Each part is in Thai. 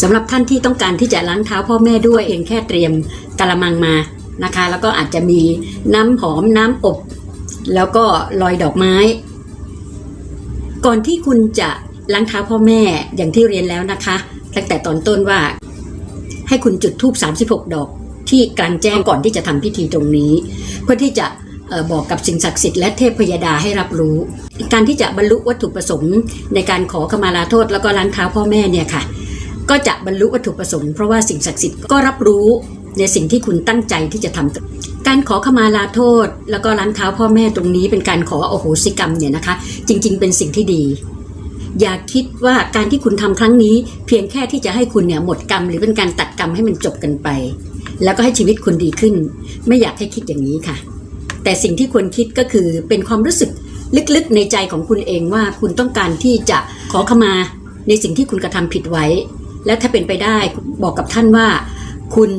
สำหรับท่านที่ต้องการที่จะล้างเท้าพ่อแม่ด้วยเพียงแค่เตรียมกะละมังมานะคะ แล้วก็อาจจะมีน้ำหอมน้ำอบ แล้วก็ลอยดอกไม้ ก่อนที่คุณจะล้างเท้าพ่อแม่อย่างที่เรียนแล้วนะคะ ตั้งแต่ตอนต้นว่า ให้คุณจุดธูป36 ดอก ที่กลางแจ้งก่อนที่จะทำพิธีตรงนี้ เพื่อที่จะออบอกกับสิ่งศักดิ์สิทธิ์และเทพพยดาให้รับรู้ การที่จะบรรลุวัตถุประสงค์ในการขอขมาลาโทษแล้วก็ล้างเท้าพ่อแม่เนี่ยค่ะ ก็จะบรรลุวัตถุประสงค์เพราะว่าสิ่งศักดิ์สิทธิ์ก็รับรู้ในสิ่งที่คุณตั้งใจที่จะทำการขอขมาลาโทษ แล้วก็ล้างเท้าพ่อแม่ตรงนี้เป็นการขอโอโหสิกรรมเนี่ยนะคะ จริง ๆ เป็นสิ่งที่ดี อย่าคิดว่าการที่คุณทำครั้งนี้ เพียงแค่ที่จะให้คุณเนี่ยหมดกรรม หรือเป็นการตัดกรรมให้มันจบกันไป แล้วก็ให้ชีวิตคุณดีขึ้น ไม่อยากให้คิดอย่างนี้ค่ะ แต่สิ่งที่ควรคิดก็คือเป็นความรู้สึกลึกๆในใจของคุณเองว่าคุณต้องการที่จะขอขมาในสิ่งที่คุณกระทำผิดไว้ และถ้าเป็นไปได้บอกกับท่านว่า คุณ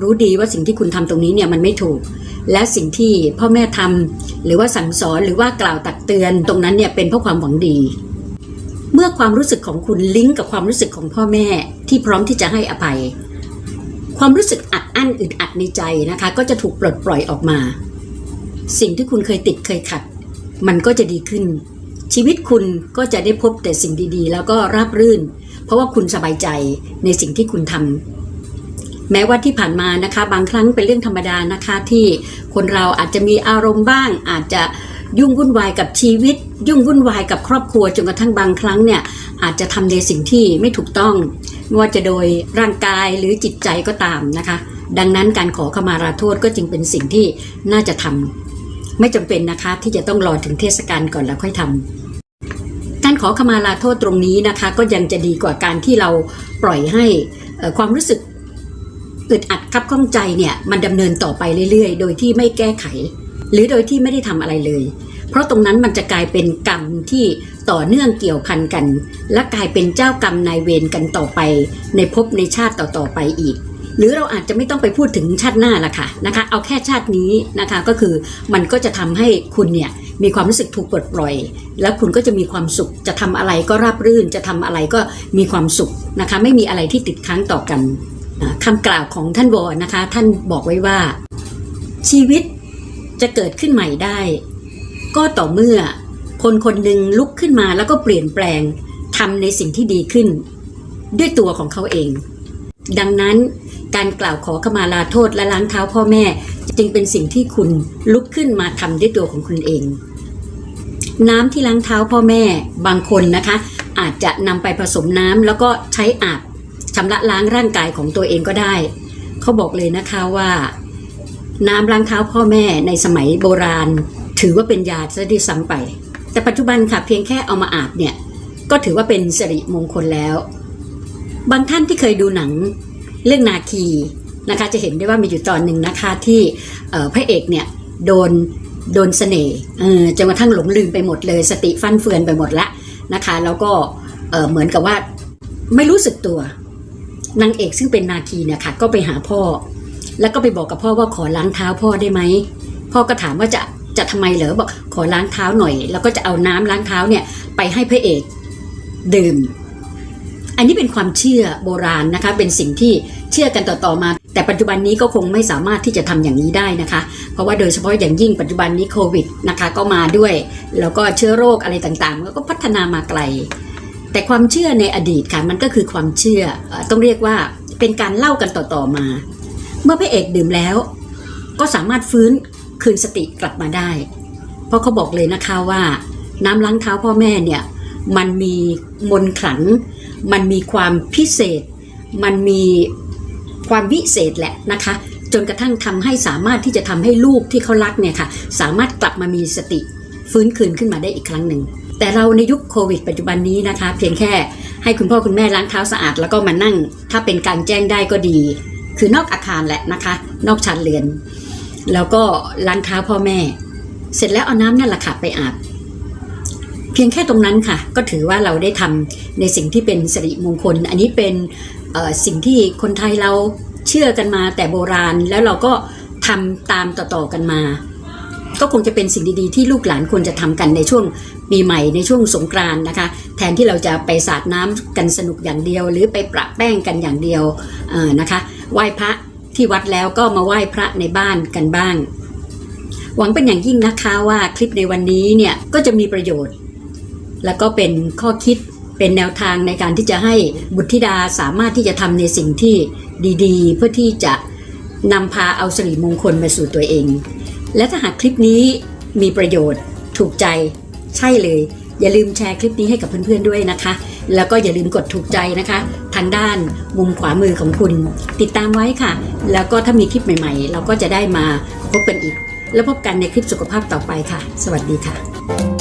รู้ดีว่าสิ่งที่คุณทำตรงนี้เนี่ยมันไม่ถูก และสิ่งที่พ่อแม่ทำหรือว่าสั่งสอนหรือว่ากล่าวตักเตือนตรงนั้นเนี่ยเป็นเพราะความหวังดี เมื่อความรู้สึกของคุณลิงก์กับความรู้สึกของพ่อแม่ที่พร้อมที่จะให้อภัย ความรู้สึกอัดอั้นอึดอัดในใจนะคะ ก็จะถูกปลดปล่อยออกมา สิ่งที่คุณเคยติดเคยขัด มันก็จะดีขึ้น ชีวิตคุณก็จะได้พบแต่สิ่งดีๆ แล้วก็ราบรื่น เพราะว่าคุณสบายใจในสิ่งที่คุณทำแม้ว่าที่ผ่านมานะคะ บางครั้งเป็นเรื่องธรรมดานะคะที่คนเราอาจจะมีอารมณ์บ้าง อาจจะยุ่งวุ่นวายกับชีวิต ยุ่งวุ่นวายกับครอบครัวจนกระทั่งบางครั้งเนี่ยอาจจะทำในสิ่งที่ไม่ถูกต้องไม่ว่าจะโดยร่างกายหรือจิตใจก็ตามนะคะ ดังนั้นการขอขมาลาโทษก็จึงเป็นสิ่งที่น่าจะทำไม่จำเป็นนะคะที่จะต้องรอถึงเทศกาลก่อนแล้วค่อยทำ การขอขมาลาโทษตรงนี้นะคะ ก็ยังจะดีกว่าการที่เราปล่อยให้ความรู้สึกอึดอัดคับข้องใจเนี่ยมันดำเนินต่อไปเรื่อยๆ โดยที่ไม่แก้ไข หรือโดยที่ไม่ได้ทำอะไรเลย เพราะตรงนั้นมันจะกลายเป็นกรรมที่ต่อเนื่องเกี่ยวพันกัน และกลายเป็นเจ้ากรรมนายเวรกันต่อไป ในภพในชาติต่อๆไปอีก หรือเราอาจจะไม่ต้องไปพูดถึงชาติหน้าละค่ะนะคะเอาแค่ชาตินี้นะคะก็คือมันก็จะทำให้คุณเนี่ยมีความรู้สึกถูกปลดปล่อย แล้วคุณก็จะมีความสุขจะทำอะไรก็ราบรื่น จะทำอะไรก็มีความสุขนะคะไม่มีอะไรที่ติดค้างต่อกันอ่าคำกล่าวของท่านวอนะคะ ท่านบอกไว้ว่า ชีวิตจะเกิดขึ้นใหม่ได้ ก็ต่อเมื่อคนคนหนึ่งลุกขึ้นมาแล้วก็เปลี่ยนแปลงทำในสิ่งที่ดีขึ้น ด้วยตัวของเขาเอง ดังนั้น การกล่าวขอขมาลาโทษและล้างเท้าพ่อแม่ จึงเป็นสิ่งที่คุณลุกขึ้นมาทำด้วยตัวของคุณเอง น้ำที่ล้างเท้าพ่อแม่บางคนนะคะ อาจจะนำไปผสมน้ำแล้วก็ใช้อาบชำระล้างร่างกายของตัวเองก็ได้ เขาบอกเลยนะคะว่า น้ำล้างเท้าพ่อแม่ในสมัยโบราณ ถือว่าเป็นยาซะด้วยซ้ำไป แต่ปัจจุบันค่ะเพียงแค่เอามาอาบเนี่ยก็ถือว่าเป็นสิริมงคลแล้ว บางท่านที่เคยดูหนัง เรื่องนาคีนะคะจะเห็นได้ว่ามีอยู่ตอนหนึ่งนะคะที่พระเอกเนี่ยโดนโดนเสน่ห์จนกระทั่งหลงลืมไปหมดเลย สติฟั่นเฟือนไปหมดละนะคะ แล้วก็เอ่อเหมือนกับว่าไม่รู้สึกตัวนางเอกซึ่งเป็นนาคีเนี่ยค่ะก็ไปหาพ่อ แล้วก็ไปบอกกับพ่อว่าขอล้างเท้าพ่อได้ไหมพ่อก็ถามว่าจะจะทำไมเหรอบอกขอล้างเท้าหน่อย แล้วก็จะเอาน้ำล้างเท้าเนี่ยไปให้พระเอกดื่ม อันนี้เป็นความเชื่อโบราณนะคะ เป็นสิ่งที่เชื่อกันต่อๆมา แต่ปัจจุบันนี้ก็คงไม่สามารถที่จะทำอย่างนี้ได้นะคะ เพราะว่าโดยเฉพาะอย่างยิ่งปัจจุบันนี้โควิดนะคะก็มาด้วย แล้วก็เชื้อโรคอะไรต่างๆมันก็พัฒนามาไกล แต่ความเชื่อในอดีตค่ะมันก็คือความเชื่อต้องเรียกว่าเป็นการเล่ากันต่อๆมา เมื่อพระเอกดื่มแล้ว ก็สามารถฟื้นคืนสติกลับมาได้ เพราะเขาบอกเลยนะคะว่า น้ำล้างเท้าพ่อแม่เนี่ยมันมีมนขลัง มันมีความพิเศษ มันมีความวิเศษแหละนะคะจนกระทั่งทำให้สามารถที่จะทำให้ลูกที่เขารักเนี่ยค่ะสามารถกลับมามีสติฟื้นคืนขึ้นมาได้อีกครั้งหนึ่ง แต่เราในยุคโควิดปัจจุบันนี้นะคะ เพียงแค่ให้คุณพ่อคุณแม่ล้างเท้าสะอาด แล้วก็มานั่ง ถ้าเป็นการแจ้งได้ก็ดี คือนอกอาคารแหละนะคะ นอกชานเรือน แล้วก็ล้างเท้าพ่อแม่ เสร็จแล้วเอาน้ำนั่นแหละค่ะไปอาบ เพียงแค่ตรงนั้นค่ะ ก็ถือว่าเราได้ทำในสิ่งที่เป็นสิริมงคล อันนี้เป็นสิ่งที่คนไทยเราเชื่อกันมาแต่โบราณแล้วเราก็ทำตามต่อๆกันมา ก็คงจะเป็นสิ่งดีๆ ที่ลูกหลานควรจะทำกันในช่วงปีใหม่ในช่วงสงกรานต์นะคะ แทนที่เราจะไปสาดน้ำกันสนุกอย่างเดียว หรือไปประแป้งกันอย่างเดียวนะคะไหว้พระที่วัดแล้วก็มาไหว้พระในบ้านกันบ้าง หวังเป็นอย่างยิ่งนะคะว่าคลิปในวันนี้เนี่ยก็จะมีประโยชน์ แล้วก็เป็นข้อคิดเป็นแนวทางในการที่จะให้บุตรธิดาสามารถที่จะทำในสิ่งที่ดีๆ เพื่อที่จะนำพาเอาสิริมงคลมาสู่ตัวเอง และถ้าหากคลิปนี้มีประโยชน์ถูกใจใช่เลย อย่าลืมแชร์คลิปนี้ให้กับเพื่อนๆด้วยนะคะ แล้วก็อย่าลืมกดถูกใจนะคะ ทางด้านมุมขวามือของคุณ ติดตามไว้ค่ะ แล้วก็ถ้ามีคลิปใหม่ๆ เราก็จะได้มาพบกันอีก แล้วพบกันในคลิปสุขภาพต่อไปค่ะ สวัสดีค่ะ